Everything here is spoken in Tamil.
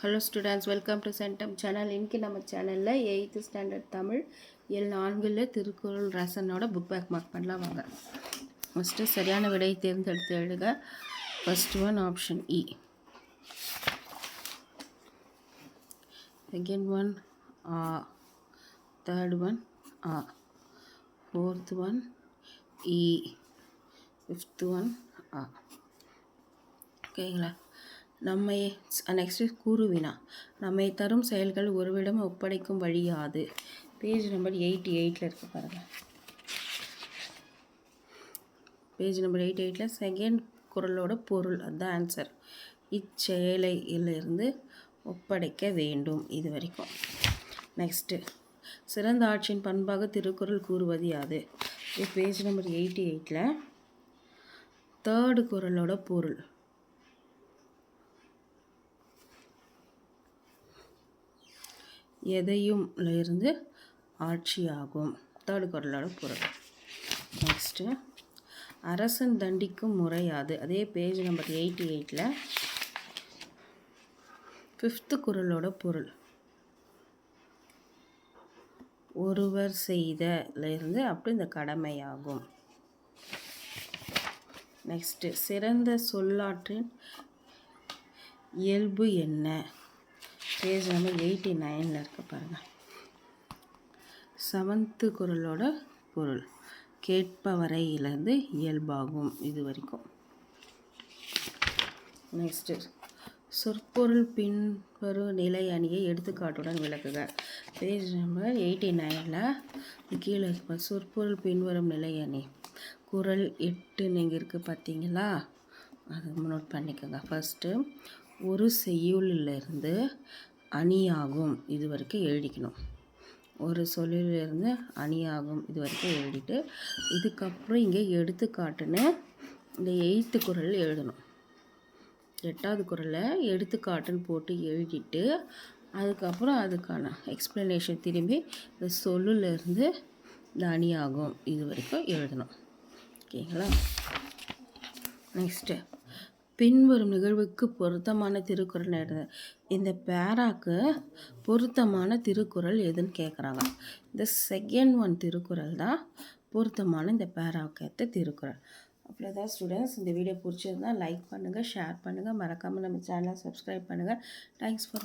Hello students welcome to centum channel இன்றைக்கி நம்ம சேனலில் எயித்து ஸ்டாண்டர்ட் தமிழ் எல் நான்கில் திருக்குறள் ரசனோட புக் பேக் மார்க் பண்ணலாம் வாங்க. ஃபஸ்ட்டு சரியான விடையை தேர்ந்தெடுத்து எழுதுக ஃபஸ்ட் ஒன் ஆப்ஷன் இ செகண்ட் ஒன் ஆ தேர்ட் ஒன் ஆ ஃபோர்த் ஒன் இ ஃபிஃப்த் ஒன் ஆ ஓகேங்களா நம்மை நெக்ஸ்ட்டு கூறுவினா நம்மை தரும் செயல்கள் ஒருவிடம் ஒப்படைக்கும் வழியாது பேஜ் நம்பர் எயிட்டி எயிட்டில் இருக்கு பாருங்கள் பேஜ் நம்பர் எயிட்டி எயிட்டில் செகண்ட் குரலோட பொருள் அதுதான் ஆன்சர் இச்செயலையிலிருந்து ஒப்படைக்க வேண்டும் இது வரைக்கும். நெக்ஸ்ட்டு சிறந்த ஆட்சியின் பண்பாக திருக்குறள் கூறுவது யாது? பேஜ் நம்பர் எயிட்டி எயிட்டில் தேர்டு குரலோட பொருள். எதையும் இருந்து ஆட்சியாகும். தேர்டு குரலோட பொருள் நெக்ஸ்ட்டு அரசன் தண்டிக்கும் முறையாது அதே. பேஜ் நம்பர் எயிட்டி எயிட்டில் ஃபிஃப்த்து குரலோட பொருள். ஒருவர் செய்தலேருந்து அப்படி இந்த கடமையாகும். நெக்ஸ்ட்டு சிறந்த சொல்லாற்றின் இயல்பு என்ன? பேஜ் நம்பர் எயிட்டி நைனில் இருக்க பாருங்கள் செவன்த்து குரலோட பொருள். கேட்பவரையிலேருந்து இயல்பாகும் இது வரைக்கும். நெக்ஸ்ட்டு சொற்பொருள் பின்வரும் நிலை அணியை எடுத்துக்காட்டுடன் விளக்குக. பேஜ் நம்பர் எயிட்டி நைனில் கீழே இருப்ப சொற்பொருள் பின்வரும் நிலை அணி. குரல் எட்டு நீங்கள் இருக்குது பார்த்தீங்களா அதை நோட் பண்ணிக்கோங்க. ஃபஸ்ட்டு ஒரு செய்யுளிலிருந்து அணியாகும் இது வரைக்கும் எழுதிக்கணும். ஒரு சொல்லிலிருந்து அணியாகும் இது வரைக்கும் எழுதிட்டு இதுக்கப்புறம் இங்கே எடுத்துக்காட்டுன்னு இந்த எயித்து குரல் எழுதணும். எட்டாவது குரலை எடுத்துக்காட்டுன்னு போட்டு எழுதிட்டு அதுக்கப்புறம் அதுக்கான எக்ஸ்ப்ளனேஷன் திரும்பி இந்த சொல்லுலேருந்து இந்த அணியாகும் இது வரைக்கும் எழுதணும். ஓகேங்களா? நெக்ஸ்ட்டு பின்வரும் நிகழ்வுக்கு பொருத்தமான திருக்குறள் எழுது இந்த பேராக்கு பொருத்தமான திருக்குறள் எதுன்னு கேட்குறாங்க இந்த செகண்ட் ஒன் திருக்குறள் தான் பொருத்தமான இந்த பேராவுக்கு ஏற்ற திருக்குறள் அவ்வளோதான் ஸ்டூடெண்ட்ஸ் இந்த வீடியோ பிடிச்சிருந்தால் லைக் பண்ணுங்கள் ஷேர் பண்ணுங்கள் மறக்காமல் நம்ம சேனலை சப்ஸ்கிரைப் பண்ணுங்கள் தேங்க்ஸ் ஃபார்